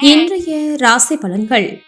இன்றைய ராசி பலன்கள்.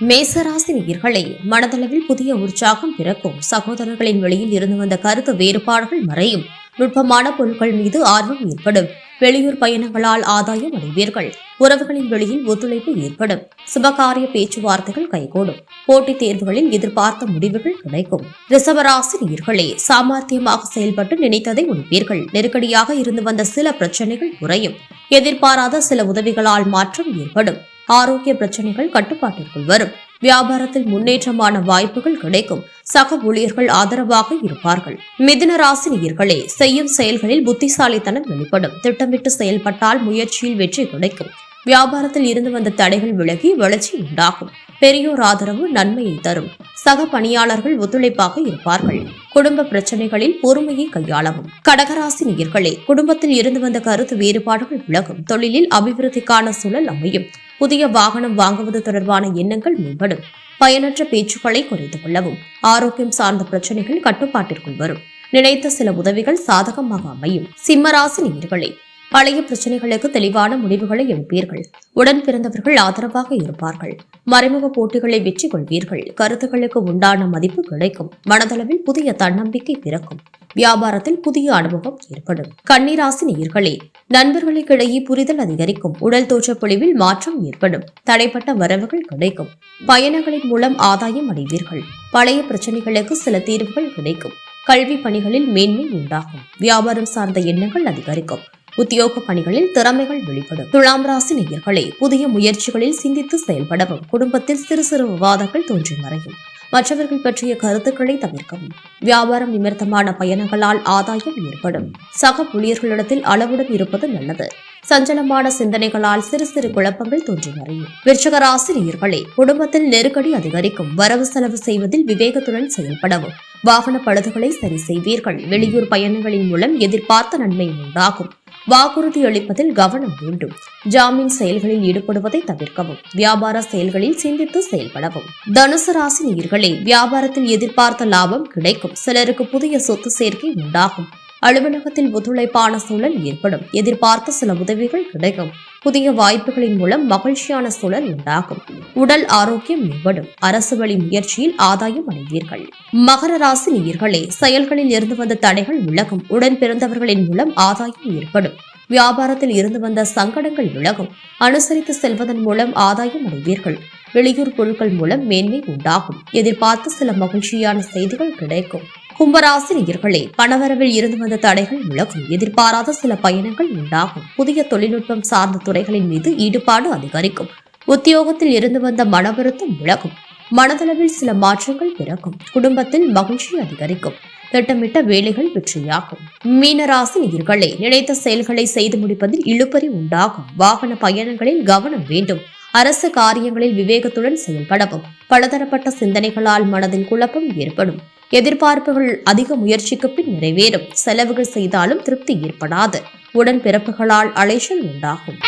மேசராசி நேர்களை மனதளவில் புதிய உற்சாகம் பிறக்கும். சகோதரர்களின் வெளியில் இருந்து வந்த கருத்து வேறுபாடுகள் மறையும். நுட்பமான பொருட்கள் மீது ஆர்வம் ஏற்படும். வெளியூர் பயணங்களால் ஆதாயம் அடைவீர்கள். உறவுகளின் வெளியில் ஒத்துழைப்பு ஏற்படும். சுபகாரிய பேச்சுவார்த்தைகள் கைகூடும். போட்டித் தேர்வுகளில் எதிர்பார்த்த முடிவுகள் கிடைக்கும். ரிசவராசி நீர்களே சாமர்த்தியமாக செயல்பட்டு நினைத்ததை முடிப்பீர்கள். நெருக்கடியாக இருந்து வந்த சில பிரச்சனைகள் குறையும். எதிர்பாராத சில உதவிகளால் மாற்றம் ஏற்படும். ஆரோக்கிய பிரச்சனைகள் கட்டுப்பாட்டிற்குள் வரும். வியாபாரத்தில் முன்னேற்றமான வாய்ப்புகள் கிடைக்கும். சக ஊழியர்கள் ஆதரவாக இருப்பார்கள். மிதுன ராசி நேயர்களே செய்யும் செயல்களில் புத்திசாலித்தனம் வெளிப்படும். திட்டமிட்டு செயல்பட்டால் முயற்சியில் வெற்றி கிடைக்கும். வியாபாரத்தில் இருந்து வந்த தடைகள் விலகி வளர்ச்சி உண்டாகும். பெரியோர் ஆதரவு நன்மையை தரும். சக பணியாளர்கள் ஒத்துழைப்பாக இருப்பார்கள். குடும்ப பிரச்சனைகளில் பொறுமையை கையாளவும். கடகராசி நேயர்களே குடும்பத்தில் இருந்து வந்த கருத்து வேறுபாடுகள் விலகும். தொழிலில் அபிவிருத்திக்கான சூழல் அமையும். புதிய வாகனம் வாங்குவது தொடர்பான எண்ணங்கள் மேம்படும். பயனற்ற பேச்சுக்களை குறைத்து கொள்ளவும். ஆரோக்கியம் சார்ந்த பிரச்சனைகள் கட்டுப்பாட்டிற்குள் வரும். நினைத்த சில உதவிகள் சாதகமாக அமையும். சிம்மராசி நேயர்களே பழைய பிரச்சனைகளுக்கு தெளிவான முடிவுகளை எடுப்பீர்கள். உடன் பிறந்தவர்கள் ஆதரவாக இருப்பார்கள். மறைமுக போட்டிகளை வெற்றி கொள்வீர்கள். கருத்துக்களுக்கு உண்டான மதிப்பு கிடைக்கும். மனதளவில் புதிய தன்னம்பிக்கை பிறக்கும். வியாபாரத்தில் புதிய அனுபவம் ஏற்படும். கண்ணீராசி நேர்களே நண்பர்களுக்கிடையே புரிதல் அதிகரிக்கும். உடல் தோற்றப்பொழிவில் மாற்றம் ஏற்படும். தடைப்பட்ட வரவுகள் கிடைக்கும். பயணங்களின் மூலம் ஆதாயம் அடைவீர்கள். பழைய பிரச்சனைகளுக்கு சில தீர்வுகள் கிடைக்கும். கல்வி பணிகளில் மேன்மை உண்டாகும். வியாபாரம் சார்ந்த எண்ணங்கள் அதிகரிக்கும். உத்தியோக பணிகளில் திறமைகள் வெளிப்படும். துலாம் ராசி நேயர்களே புதிய முயற்சிகளில் சிந்தித்து செயல்படவும் குடும்பத்தில் சிறு சிறு விவாதங்கள் தோன்றி மறையும். மற்றவர்கள் பற்றிய கருத்துக்களை தவிர்க்கவும். வியாபாரம் நிமித்தமான பயணங்களால் ஆதாயம் ஏற்படும். சக ஊழியர்களிடத்தில் அளவுடன் இருப்பது நல்லது. சஞ்சலமான சிந்தனைகளால் சிறு சிறு குழப்பங்கள் தோன்றி மறையும். விருச்சக நேயர்களே குடும்பத்தில் நெருக்கடி அதிகரிக்கும். வரவு செலவு செய்வதில் விவேகத்துடன் செயல்படவும். வாகன பழுதுகளை சரி செய்வீர்கள். வெளியூர் பயணங்களின் மூலம் எதிர்பார்த்த நன்மை உண்டாகும். வாக்குறுதி அளிப்பதில் கவனம் வேண்டும். ஜாமீன் செயல்களில் ஈடுபடுவதை தவிர்க்கவும். வியாபார செயல்களில் சிந்தித்து செயல்படவும். தனுசு ராசி நேயர்களே வியாபாரத்தில் எதிர்பார்த்த லாபம் கிடைக்கும். சிலருக்கு புதிய சொத்து சேர்க்கை உண்டாகும். அலுவலகத்தில் ஒத்துழைப்பான சூழல் ஏற்படும். எதிர்பார்த்த சில உதவிகள் கிடைக்கும். புதிய வாய்ப்புகளின் மூலம் மகிழ்ச்சியான சூழல் உண்டாகும். உடல் ஆரோக்கியம் மேம்படும். அரசு வழி முயற்சியில் ஆதாயம் அடைவீர்கள். மகர ராசி நேயர்களே செயல்களில் இருந்து வந்த தடைகள் விலகும். உடன் பிறந்தவர்களின் மூலம் ஆதாயம் ஏற்படும். வியாபாரத்தில் இருந்து வந்த சங்கடங்கள் விலகும். அனுசரித்து செல்வதன் மூலம் ஆதாயம் அடைவீர்கள். வெளியூர் பொருட்கள் மூலம் மேன்மை உண்டாகும். எதிர்பார்த்து சில மகிழ்ச்சியான செய்திகள் கிடைக்கும். கும்பராசி நேயர்களே பணவரவில் இருந்து வந்த தடைகள் விலகும் எதிர்பாராத சில பயணங்கள் உண்டாகும். புதிய தொழில்நுட்பம் சார்ந்த துறைகளின் மீது ஈடுபாடு அதிகரிக்கும். உத்தியோகத்தில் இருந்து வந்த மனவருத்தம் விலகும் மனதளவில் சில மாற்றங்கள் பிறக்கும். குடும்பத்தில் மகிழ்ச்சி அதிகரிக்கும். திட்டமிட்ட வேலைகள் வெற்றியாகும். மீனராசி நேயர்களே நினைத்த செயல்களை செய்து முடிப்பதில் இழுபறி உண்டாகும். வாகன பயணங்களில் கவனம் வேண்டும். அரசு காரியங்களில் விவேகத்துடன் செயல்படவும் பலதரப்பட்ட சிந்தனைகளால் மனதில் குழப்பம் ஏற்படும். எதிர்பார்ப்புகள் அதிக முயற்சிக்கு பின் நிறைவேறும். செலவுகள் செய்தாலும் திருப்தி ஏற்படாது. உடன் பிறப்புகளால் அலைச்சல் உண்டாகும்.